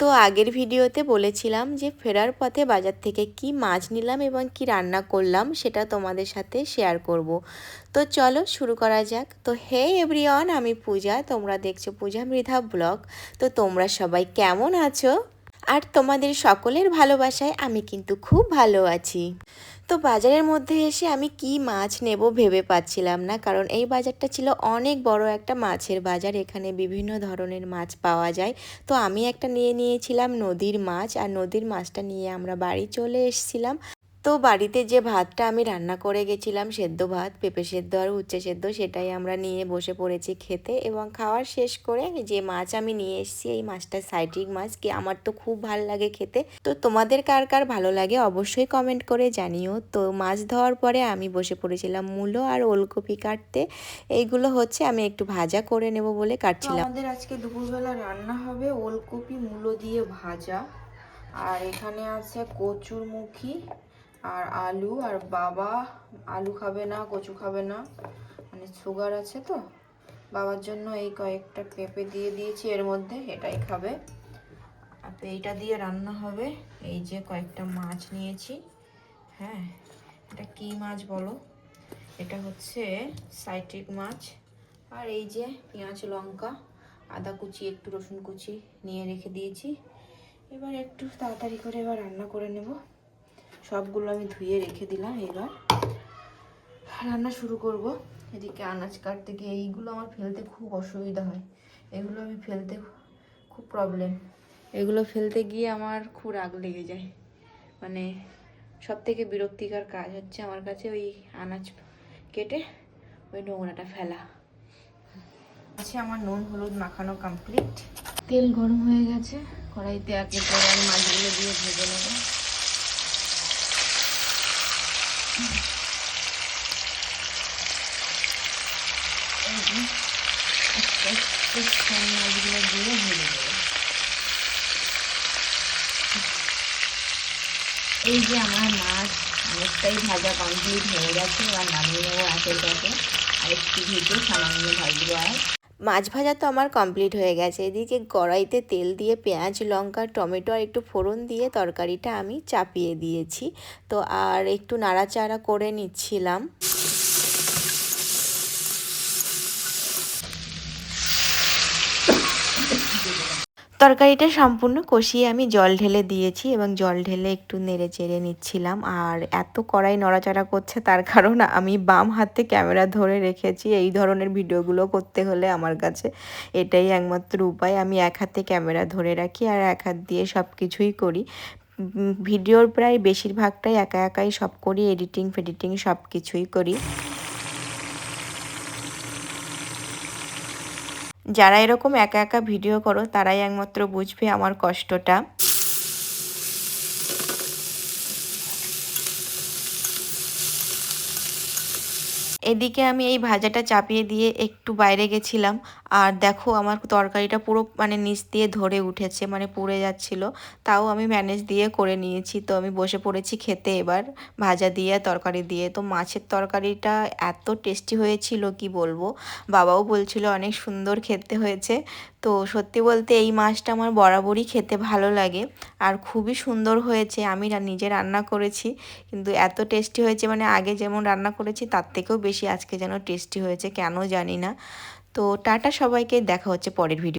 তো আগের ভিডিওতে বলেছিলাম যে ফেরার পথে বাজার থেকে কি মাছ নিলাম এবং কি রান্না করলাম সেটা তোমাদের সাথে শেয়ার করব। তো চলো শুরু করা যাক। তো হে এভরিওয়ান, আমি পূজা, তোমরা দেখছ পূজা মৃধা ব্লগ। তো তোমরা সবাই কেমন আছো? আর তোমাদের সকলের ভালোবাসায় আমি কিন্তু খুব ভালো আছি। তো বাজারের মধ্যে এসে আমি কি মাছ নেব ভেবে পাচ্ছিলাম না, কারণ এই বাজারটা ছিল অনেক বড় একটা মাছের বাজার, এখানে বিভিন্ন ধরনের মাছ পাওয়া যায়। তো আমি একটা নিয়ে নিয়েছিলাম নদীর মাছ, আর নদীর মাছটা নিয়ে আমরা বাড়ি চলে এসেছিলাম। তো বাড়িতে যে ভাতটা আমি রান্না করে গেছিলাম, সেদ্ধ ভাত, পেঁপে সেদ্ধ আর উচ্ছে সেদ্ধ, সেটাই আমরা নিয়ে বসে পড়েছি খেতে এবং খাওয়ার শেষ করে যে মাছ আমি নিয়ে এসেছি, এই মাছটা সাইট্রিক মাছ কি আমার তো খুব ভালো লাগে খেতে। তো তোমাদের কার কার ভালো লাগে অবশ্যই কমেন্ট করে জানিও। তো মাছ ধোয়ার পরে আমি বসে পড়েছিলাম মূলো আর ওলকপি কাটতে। এইগুলো হচ্ছে আমি একটু ভাজা করে নেব বলে কাটছিলাম। আমাদের আজকে দুপুরবেলা রান্না হবে ওলকপি মূলো দিয়ে ভাজা। আর এখানে আছে কচুর মুখি আর আলু আর বাবা আলু খাবে না, কচু খাবে না। মানে সুগার আছে তো। বাবার জন্য এই কয়েকটা পেঁপে দিয়ে দিয়েছি, এর মধ্যে এটাই খাবে। এইটা দিয়ে রান্না হবে। এই যে কয়েকটা মাছ নিয়েছি। হ্যাঁ এটা কি মাছ বলো? এটা হচ্ছে সাইট্রিক মাছ। আর এই যে পেঁয়াজ, লঙ্কা, আদা কুচি, একটু রসুন কুচি নিয়ে রেখে দিয়েছি। এবার একটু তাড়াতাড়ি করে এবার রান্না করে নেব। সবগুলো আমি ধুয়ে রেখে দিলাম এবার। রান্না শুরু করব। এদিকে আনাজ কাটতে গিয়ে এইগুলো আমার ফেলতে খুব অসুবিধা হয়। এগুলো আমি ফেলতে খুব প্রবলেম এগুলো ফেলতে গিয়ে আমার খুব রাগ লেগে যায়। মানে সব থেকে বিরক্তিকর কাজ হচ্ছে আমার কাছে ওই আনাজ কেটে ওই নোংরাটা ফেলা। আছে আমার নুন, হলুদ মাখানো কমপ্লিট তেল গরম হয়ে গেছে। কড়াইতে পর আমি মাছগুলো দিয়ে ভেজে নেব। এই যে আমার মাছ, অনেকটাই ভাজা কমপ্লিট হয়ে গেছে, এবার নামিয়ে নেব কাছে আর একটু ভেজে সামান্য ভাজবো আর। মাছ ভাজা তো আমার কমপ্লিট হয়ে গেছে। এদিকে কড়াইতে তেল দিয়ে পেঁয়াজ, লঙ্কা, টমেটো আর একটু ফোড়ন দিয়ে তরকারিটা আমি চাপিয়ে দিয়েছি। তো আর একটু নাড়াচাড়া করে নিচ্ছিলাম। তরকারিটা সম্পূর্ণ কষিয়ে আমি জল ঢেলে দিয়েছি এবং জল ঢেলে একটু নেড়ে চেড়ে নিচ্ছিলাম। আর এত কড়াই নড়াচড়া করছে তার কারণ আমি বাম হাতে ক্যামেরা ধরে রেখেছি। এই ধরনের ভিডিওগুলো করতে হলে আমার কাছে এটাই একমাত্র উপায়। আমি এক হাতে ক্যামেরা ধরে রাখি আর এক হাত দিয়ে সব কিছুই করি ভিডিওর প্রায় বেশিরভাগটাই একা একাই সব করি, এডিটিং, ফেডিটিং সব কিছুই করি। যারা এরকম একা একা ভিডিও করো তারাই একমাত্র বুঝবে আমার কষ্টটা। এদিকে আমি এই ভাজাটা চাপিয়ে দিয়ে একটু বাইরে গেছিলাম। আর দেখো, আমার তরকারিটা পুরো মানে নিচ দিয়ে ধরে উঠেছে মানে পুড়ে যাচ্ছিল। তাও আমি ম্যানেজ দিয়ে করে নিয়েছি। তো আমি বসে পড়েছি খেতে এবার, ভাজা দিয়ে, তরকারি দিয়ে। তো মাছের তরকারিটা এত টেস্টি হয়েছিল, কি বলব? বাবাও বলছিল অনেক সুন্দর খেতে হয়েছে। তো সত্যি বলতে এই মাছটা আমার বরাবরই খেতে ভালো লাগে। আর খুবই সুন্দর হয়েছে, আমি নিজে রান্না করেছি। কিন্তু এত টেস্টি হয়েছে মানে আগে যেমন রান্না করেছি, তার থেকেও বেশি আজকে যেন টেস্টি হয়েছে, কেন জানি না। তো টাটা সবাইকে, দেখা হচ্ছে পরের ভিডিও